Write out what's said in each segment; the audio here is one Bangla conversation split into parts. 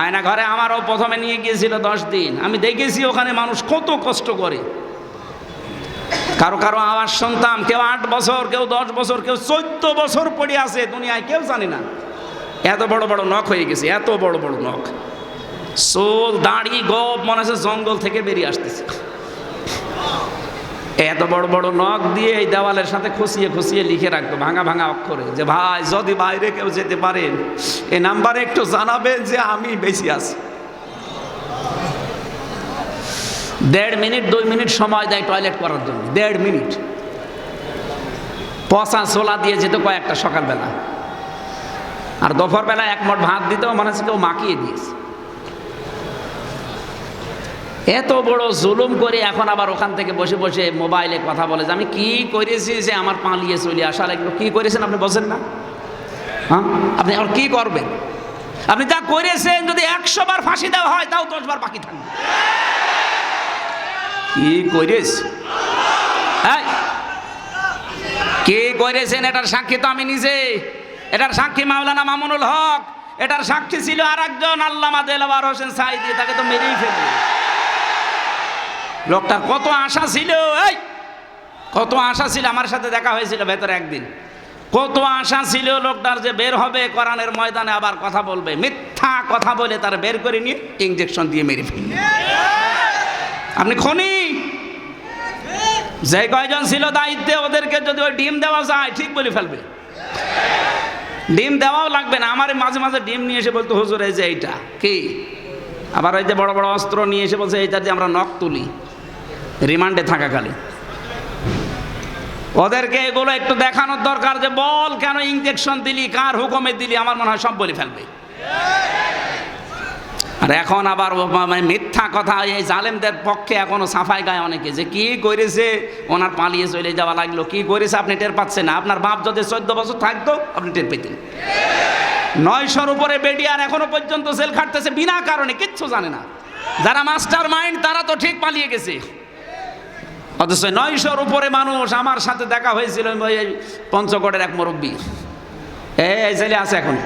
আয়না ঘরে আমারও প্রথমে নিয়ে গিয়েছিল দশ দিন। আমি দেখেছি ওখানে মানুষ কত কষ্ট করে। কারও কারও আওয়াজ শুনতাম, কেউ আট বছর, কেউ দশ বছর, কেউ চোদ্দ বছর পড়ে আছে দুনিয়ায়, কেউ জানে না। এত বড় বড় নখ হয়ে গেছে, এত বড় বড় নখ। চোল, দাঁড়ি, গপ, মনে হচ্ছে জঙ্গল থেকে বেরিয়ে আসতেছে। এত বড় বড় নখ দিয়ে এই দেওয়ালের সাথে খুশিয়ে খুশিয়ে লিখে রাখতো, ভাঙা ভাঙা অক্ষরে, যে ভাই, যদি বাইরে কেউ যেতে পারেন এই নাম্বারে একটু জানাবেন যে আমি বেশি আছি। দেড় মিনিট, দুই মিনিট সময় দেয় টয়লেট করার জন্য, দেড় মিনিট। পচা ছোলা দিয়ে যেত কয়েকটা সকালবেলা। আর দুপুরবেলা এক ভাত দিতেও মনে হচ্ছে কেউ মাখিয়ে দিয়েছে। এত বড় জুলুম করে এখন আবার ওখান থেকে বসে বসে মোবাইলে কথা বলে যে, আমি কি করেছি যে আমার পালিয়ে চলে আসার এগুলো কি করেছেন আপনি বসেন না? হ্যাঁ? আপনি আর কি করবেন? আপনি যা করেছেন যদি একশো বার ফাঁসি দেওয়া হয়, তাও দশ বার বাকি থাকবে। কি করেছ? হ্যাঁ? কে করেছেন? এটার সাক্ষী তো আমি নিজে। এটার সাক্ষী মাওলানা মামুনুল হক। এটার সাক্ষী ছিল আর একজন আল্লামা দেলাবার হোসেন সাইদি তাকে তো মেরেই ফেলবে। লোকটার কত আশা ছিল, এই, কত আশা ছিল, আমার সাথে দেখা হয়েছিল ভেতরে একদিন। কত আশা ছিল লোকটার যে বের হবে কোরআনের ময়দানে আবার কথা বলবে, মিথ্যা কথা বলে তার বের করে নিয়ে ইঞ্জেকশন দিয়ে মেরে ফেলবে। আপনি খনি? যে কয়জন ছিল দায়িত্বে, ওদেরকে যদি ওই ডিম দেওয়া যায়, ঠিক বলে ফেলবে। ডিম দেওয়াও লাগবে না, আমার মাঝে মাঝে ডিম নিয়ে এসে বলতো, হুজুর, এই যে এইটা, কি? আবার ওই যে বড় বড় অস্ত্র নিয়ে এসে বলছে, এইটা দিয়ে আমরা নখ তুলি। রিমান্ডে থাকাকালে ওদেরকে এগুলো একটু দেখানোর দরকার যে, বল কেন ইঞ্জেকশন দিলি, কার হুকুমে দিলি, আমার মনে হয় সব বলে ফেলবে। আর এখন আবার মানে মিথ্যা কথা, এই জালেমদের পক্ষে এখনও সাফাই গায় অনেকে যে, কি করেছে ওনার পালিয়ে চলে যাওয়া লাগল। কি করেছে আপনি টের পাচ্ছেন না। আপনার বাপ যদি চোদ্দ বছর থাকতো, আপনি টের পেতেন। নয়শোর উপরে বেডিয়ার এখনও পর্যন্ত জেল খাটতেছে, বিনা কারণে, কিচ্ছু জানে না। যারা মাস্টার মাইন্ড তারা তো ঠিক পালিয়ে গেছে। অথচ নয়শোর উপরে মানুষ আমার সাথে দেখা হয়েছিল ওই পঞ্চগড়ের এক মুরব্বী। এই ছেলে আছে এখন।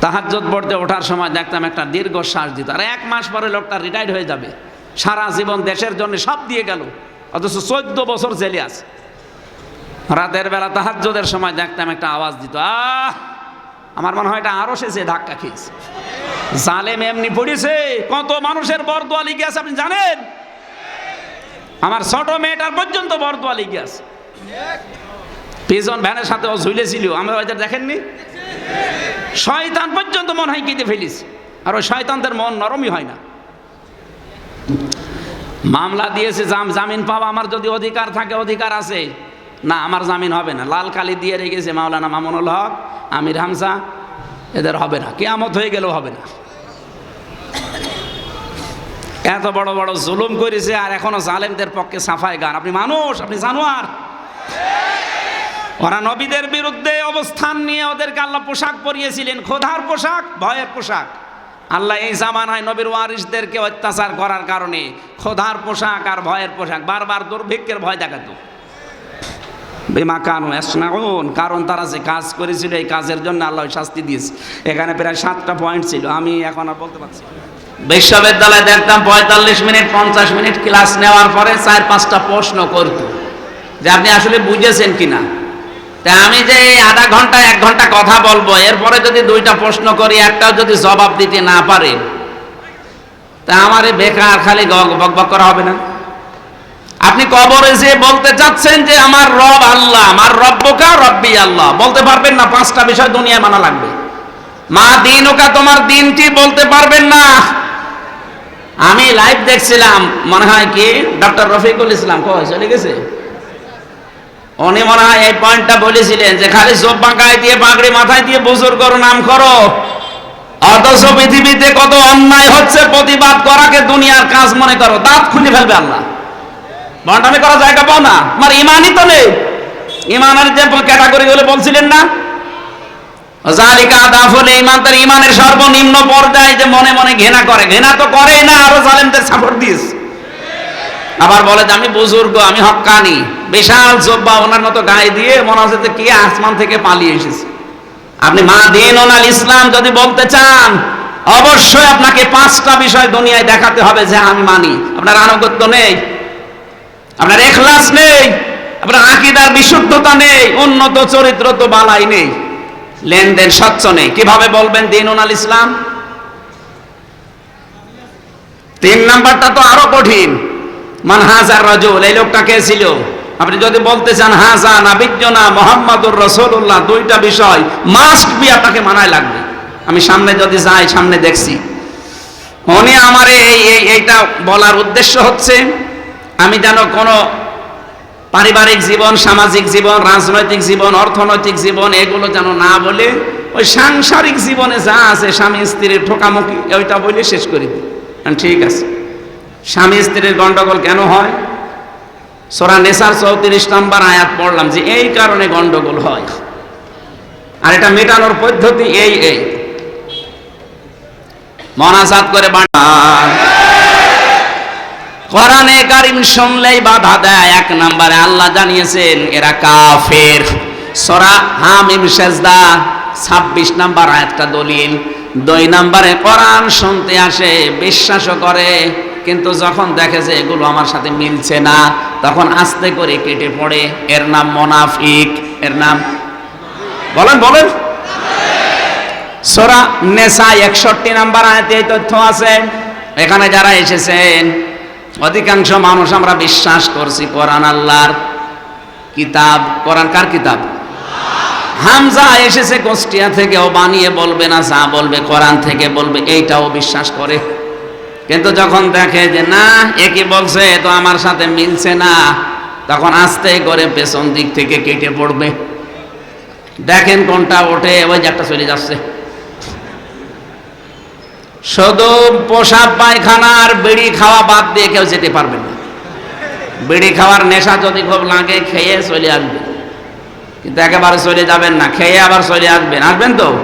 তাহাজ্জত পড়তে ওঠার সময় দেখতাম একটা দীর্ঘ শ্বাস দিত। আর এক মাস পরে লোকটা রিটায়ার্ড হয়ে যাবে। সারা জীবন দেশের জন্য সব দিয়ে গেল। অথচ চোদ্দ বছর জেলে আছে। রাতের বেলা তাহাজ্জদের সময় দেখতাম একটা আওয়াজ দিত, আহ! আমার মনে হয় এটা আরও শেষে ধাক্কা খেয়েছে। জালেম এমনি পড়েছে, কত মানুষের বরদোয়া লিগে আছে আপনি জানেন? আমার ছোট মেয়েটার পর্যন্ত বরদোয়া লিগে আছে। পিজন ভ্যানের সাথে ও ঝুলেছিল। আমরা ওদের দেখেননি? শয়তান পর্যন্ত মন হয় কেটে ফেলিস আর ওই শয়তানদের মন নরমই হয় না। মামলা দিয়েছে, জাম জামিন পাওয়া আমার যদি অধিকার থাকে, অধিকার আছে। না, আমার জামিন হবে না। লাল কালি দিয়ে রেখেছে মাওলানা মামুনুল হক, আমির হামসা এদের হবে না। কেয়ামত হয়ে গেলেও হবে না। এত বড় বড় জুলুম করেছে আর এখনও জালেমদের পক্ষে সাফাই গান। আপনি মানুষ, আপনি জানোয়ার। ওরা নবীদের বিরুদ্ধে অবস্থান নিয়ে ওদেরকে আল্লাহ পোশাক পরিয়েছিলেন। খোধার পোশাক, ভয়ের পোশাক। আল্লাহ এই জামানায় নবীর ওয়ারিসদেরকে অত্যাচার করার কারণে খোধার পোশাক আর ভয়ের পোশাক বারবার দুর্ভিক্ষের ভয় দেখাতো। বেমা কানু এসনাউন কারণ তারা যে কাজ করেছিল এই কাজের জন্য আল্লাহ শাস্তি দিয়েছে। এখানে প্রায় সাতটা পয়েন্ট ছিল। আমি এখন আর বলতে পারছি। বিশ্ববিদ্যালয়ে দেখতাম পঁয়তাল্লিশ মিনিট, পঞ্চাশ মিনিট ক্লাস নেওয়ার পরে চার পাঁচটা প্রশ্ন করতো। যে আপনি আসলে বুঝেছেন কিনা? তা আমি যে এই আধা ঘণ্টা, এক ঘণ্টা কথা বলব, এরপরে যদি দুইটা প্রশ্ন করি, একটাও যদি জবাব দিতে না পারে, তা আমার বেকার খালি গ- বকবক করা হবে না। আপনি কবরে যে বলতে চাচ্ছেন যে আমার রব আল্লাহ, আমার রব্বকা রব্বি আল্লাহ, বলতে পারবেন না পাঁচটা বিষয় দুনিয়ায় মানা লাগবে। মা দিন ওকা তোমার দিনটি বলতে পারবেন না। আমি লাইভ দেখছিলাম, মনে হয় কি? ডক্টর রফিকুল ইসলাম কয় চলে গেছে? উনি মনে হয় এই পয়েন্টটা বলেছিলেন যে খালি সব গায়ে দিয়ে, পাগড়ি মাথায় দিয়ে বুজুর করো নাম করো। অথচ পৃথিবীতে কত অন্যায় হচ্ছে, প্রতিবাদ করাকে দুনিয়ার কাজ মনে করো। দাঁত খুলে ফেলবে আল্লাহ। বন্টামি করা জায়গা পাও না? আমার ইমানই তো নেই। ইমানের যে ক্যাটাগরি গুলো বলছিলেন না জালিকা দাফলে ইমান তার ইমানের সর্বনিম্ন পর্যায়ে যে মনে মনে ঘৃণা করে, ঘৃণা তো করেই না, আরও জালেমদের সাপোর্ট দিস আবার বলে যে, আমি বুজুর্গ, আমি হক্কানি বিশাল জব্বা ওনার মতো গায়ে দিয়ে মনে হচ্ছে যে, কে আসমান থেকে পালিয়ে এসেছে? আপনি মা দিন আল ইসলাম যদি বলতে চান, অবশ্যই আপনাকে পাঁচটা বিষয় দুনিয়ায় দেখাতে হবে যে, আমি মানি। আপনার আনুগত্য নেই, আপনার এখলাস নেই, আপনার আকিদার বিশুদ্ধতা নেই, উন্নত চরিত্র তো বালাই নেই। লেনদেন স্বচ্ছ নেই। কীভাবে বলবেন দিন আল ইসলাম? তিন নাম্বারটা তো আরও কঠিন। মান হাজার রাজুল, এই লোকটা কে ছিল? আপনি যদি বলতে চান, হাজা নাবিজ্জনা মোহাম্মদুর রসুল্লাহ দুইটা বিষয় মাস্ট বি আপনাকে মানায় লাগবে। আমি সামনে যদি যাই, সামনে দেখছি। উনি আমার এই, এইটা বলার উদ্দেশ্য হচ্ছে, আমি যেন কোনো পারিবারিক জীবন, সামাজিক জীবন, রাজনৈতিক জীবন, অর্থনৈতিক জীবন, এগুলো যেন না বলে ওই সাংসারিক জীবনে যা আছে, স্বামী স্ত্রীর ঠোকামুখি, ওইটা বলে শেষ করে ঠিক আছে। স্বামী স্ত্রীর গন্ডগোল কেন হয়? সোরা নেসার চৌত্রিশ নম্বর আয়াত পড়লাম যে এই কারণে গন্ডগোল হয়। আর এটা মেটানোর পদ্ধতি এই এই। মনাজাত করে বাড়ান কোরআনে কারিম শুনলেই বাধা দেয়। এক নম্বরে আল্লাহ জানিয়েছেন, এরা কাফের। সরা হামিম সেজদা, ছাব্বিশ নাম্বার আয়াতটা দলিল। দুই নম্বরে কোরআন শুনতে আসে, বিশ্বাসও করে, কিন্তু যখন দেখে যে এগুলো আমার সাথে মিলছে না, তখন আস্তে করে কেটে পড়ে। এর নাম মোনাফিক। এর নাম বলেন বলেন। সোরা নেশা একষট্টি নাম্বার আয়াতে তথ্য আছে। এখানে যারা এসেছেন অধিকাংশ মানুষ আমরা বিশ্বাস করছি কোরআন আল্লাহর কিতাব। কোরআন কার কিতাব? হামজা এসেছে কোষ্টিয়া থেকে, ও বানিয়ে বলবে না, যা বলবে কোরআন থেকে বলবে, এইটাও বিশ্বাস করে। কিন্তু যখন দেখে যে না একই বলছে তো আমার সাথে মিলছে না, তখন আস্তে করে পেছন দিক থেকে কেটে পড়বে। দেখেন কোনটা ওঠে, ওই যে একটা চলে যাচ্ছে। শুধু পোশাক পায়খানার বিড়ি খাওয়া বাদ দিয়ে কেউ যেতে পারবে না। বিড়ি খাওয়ার নেশা যদি খুব লাগে, খেয়ে চলে আসবে। কিন্তু একেবারে চলে যাবেন না, খেয়ে আবার চলে আসবেন। আসবেন তো?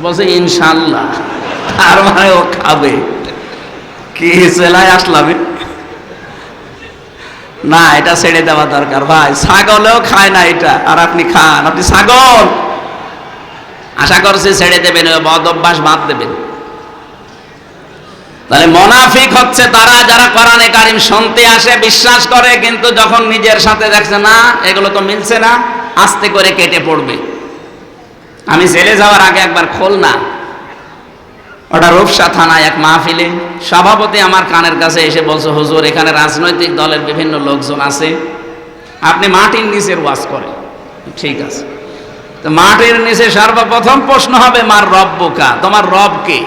বলছে ইনশাল্লাহ তার মানে ও খাবে। কি চেলায় আসলাম না, এটা ছেড়ে দেওয়া দরকার। ভাই, ছাগলেও খায় না এটা। আর আপনি খান। আপনি ছাগল! আশা করছি ছেড়ে দেবেন, বদ অভ্যাস বাদ দেবেন। তাহলে মোনাফিক হচ্ছে তারা যারা কোরআনে কারিম শুনতে আসে, বিশ্বাস করে, কিন্তু যখন নিজের সাথে দেখছে, না, এগুলো তো মিলছে না, আস্তে করে কেটে পড়বে। আমি জেলে যাওয়ার আগে একবার খোল না ওটা রূপসা থানায় এক মাহফিলে সভাপতি আমার কানের কাছে এসে বলছে, হুজুর, এখানে রাজনৈতিক দলের বিভিন্ন লোকজন আছে, আপনি মাটির নিচের ওয়াজ করেন। ঠিক আছে। তো মাটির নিচে সর্বপ্রথম প্রশ্ন হবে, মার রব বোকা? তোমার রব কে?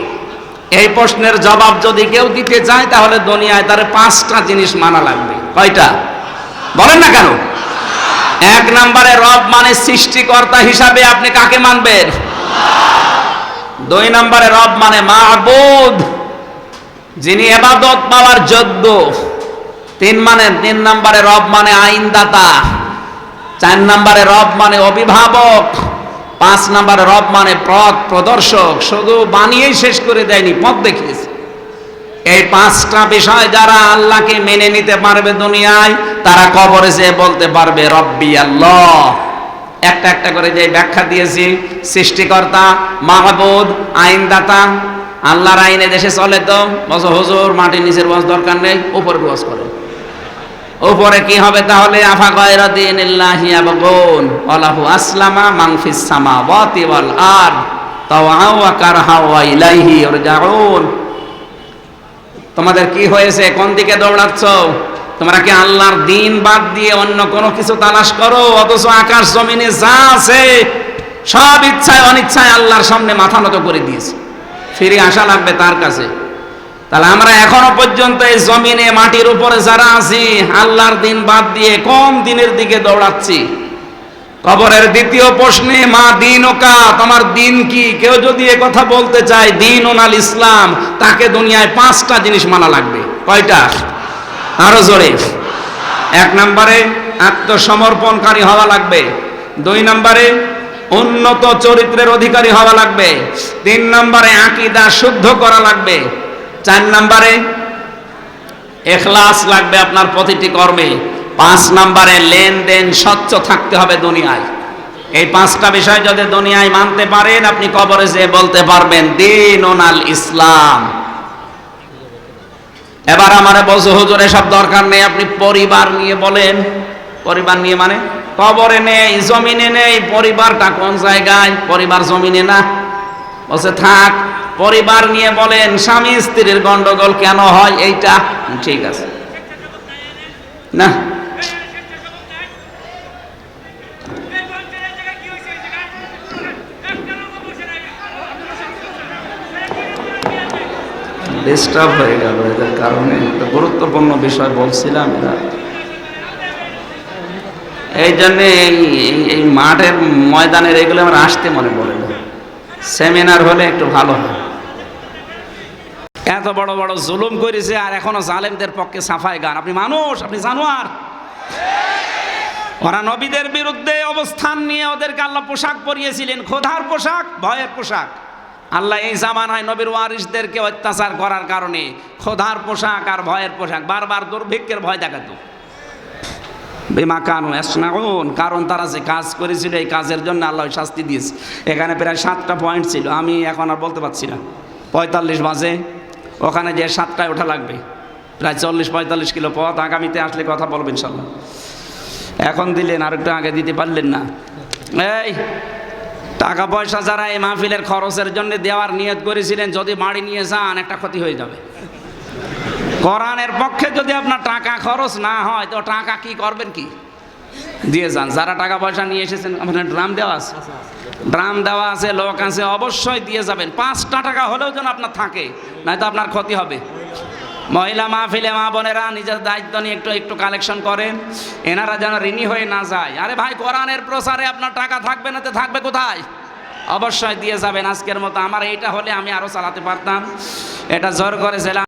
এই প্রশ্নের জবাব যদি কেউ দিতে চায়, তাহলে দুনিয়ায় তার পাঁচটা জিনিস মানা লাগবে। কয়টা? বলেন না কেন? এক নম্বরে রব মানে সৃষ্টিকর্তা হিসাবে আপনি কাকে মানবেন? দুই নম্বরে রব মানে মাহবুদ, যিনি এবাদত পাওয়ার যোগ্য। তিন মানে তিন নম্বরে রব মানে আইনদাতা, চার নম্বরে রব মানে অভিভাবক। পাঁচ নাম্বার রব মানে পথ প্রদর্শক, শুধু বানিয়েই শেষ করে দেয়নি, পথ দেখিয়েছে। এই পাঁচটা বিষয় যারা আল্লাহকে মেনে নিতে পারবে দুনিয়ায়, তারা কবরে যেয়ে বলতে পারবে, রব্বি আল্লাহ। একটা একটা করে যে ব্যাখ্যা দিয়েছি, সৃষ্টিকর্তা, মাহবুদ, আইনদাতা, আল্লাহর আইনে দেশে চলে তো বস হুজুর, মাটির নিচের বস দরকার নেই উপরে বস করে উপরে কি হবে তাহলে? আফা আসলামা মান ফিস সামাওয়াতি ওয়াল তাওআ ওয়া কারহা ওয়া ইলাইহি ইরজাউন। তোমাদের কি হয়েছে? কোন দিকে দৌড়াচ্ছ? তোমরা কি আল্লাহর দিন বাদ দিয়ে অন্য কোনো কিছু তালাশ করো? অথচ আকাশ জমিনে যা আছে, সব ইচ্ছায় অনিচ্ছায় আল্লাহর সামনে মাথা নত করে দিয়েছে। ফিরে আসা লাগবে তার কাছে। তাহলে আমরা এখনও পর্যন্ত এই জমিনে মাটির উপরে যারা আছি, আল্লাহর দিন বাদ দিয়ে কম দিনের দিকে দৌড়াচ্ছি। কবরের দ্বিতীয় প্রশ্নে, মা দিন ওকা তোমার দিন কি? কেউ যদি এ কথা বলতে চায়, দিন ওনাল ইসলাম তাকে দুনিয়ায় পাঁচটা জিনিস মানা লাগবে। কয়টা? আরও জোরে। এক নম্বরে, আত্মসমর্পণকারী হওয়া লাগবে। দুই নম্বরে, উন্নত চরিত্রের অধিকারী হওয়া লাগবে। তিন নম্বরে, আকিদা শুদ্ধ করা লাগবে। চার নাম্বারে। এখলাস লাগবে আপনার প্রতিটি কর্মে। পাঁচ নাম্বারে, লেনদেন স্বচ্ছ থাকতে হবে দুনিয়ায়। এই পাঁচটা বিষয় যদি দুনিয়ায় মানতে পারেন, আপনি কবরে যেয়ে বলতে পারবেন দিন ওনাল ইসলাম। এবার আমার বলছে, হুজুর, এসব দরকার নেই। আপনি পরিবার নিয়ে বলেন। পরিবার নিয়ে মানে? কবরে নেই, জমিনে নেই, পরিবারটা কোন জায়গায়? পরিবার জমিনে না। বলছে, থাক পরিবার নিয়ে বলেন, স্বামী স্ত্রীর গন্ডগোল কেন হয় এইটা? ঠিক আছে। না। ডিস্টার্ব হয়ে গেল, এদের কারণে গুরুত্বপূর্ণ বিষয় বলছিলাম এরা। এই জন্যে এই মাঠের ময়দানের এগুলো আমার আসতে মনে পড়ে সেমিনার হলে একটু ভালো হয়। এত বড় বড় জুলুম করেছে আর এখনও জালেমদের পক্ষে সাফাই গান। আপনি মানুষ, আপনি জানোয়ার। ওরা নবীদের বিরুদ্ধে অবস্থান নিয়ে ওদেরকে আল্লাহ পোশাক পরিয়েছিলেন। খোধার পোশাক, ভয়ের পোশাক। আল্লাহ এই জামানায় নবীর ওয়ারিসদেরকে অত্যাচার করার কারণে খোধার পোশাক আর ভয়ের পোশাক বারবার দুর্ভিক্ষের ভয় দেখাতো। বিমা কানু এসনাউন কারণ তারা যে কাজ করেছিল এই কাজের জন্য আল্লাহ শাস্তি দিয়েছে। এখানে প্রায় সাতটা পয়েন্ট ছিল। আমি এখন আর বলতে পারছি না। পঁয়তাল্লিশ বাজে। ওখানে যে সাতটায় ওঠা লাগবে। প্রায় চল্লিশ পঁয়তাল্লিশ কিলো পথ আগামীতে আসলে কথা বলবেন ইনশাল্লাহ। এখন দিলেন, আর একটু আগে দিতে পারলেন না। এই, টাকা পয়সা যারা এই মাহফিলের খরচের জন্য দেওয়ার নিয়ত করেছিলেন, যদি বাড়ি নিয়ে যান, একটা ক্ষতি হয়ে যাবে। কোরআনের পক্ষে যদি আপনার টাকা খরচ না হয়, তো টাকা কি করবেন কি? দিয়ে যান। যারা টাকা পয়সা নিয়ে এসেছেন, আপনার ড্রাম দেওয়া আছে। ড্রাম দেওয়া আছে লোক আছে, অবশ্যই দিয়ে যাবেন। পাঁচটা টাকা হলেও যেন আপনার থাকে, নয়তো আপনার ক্ষতি হবে। মহিলা মাহফিলে মা বোনেরা নিজের দায়িত্ব নিয়ে একটু একটু কালেকশন করেন। এনারা যেন ঋণী হয়ে না যায়। আরে ভাই, কোরআনের প্রসারে আপনার টাকা থাকবে না তো থাকবে কোথায়? অবশ্যই দিয়ে যাবেন। আজকের মতো আমার এইটা হলে আমি আরও চালাতে পারতাম। এটা জোর করেছিলাম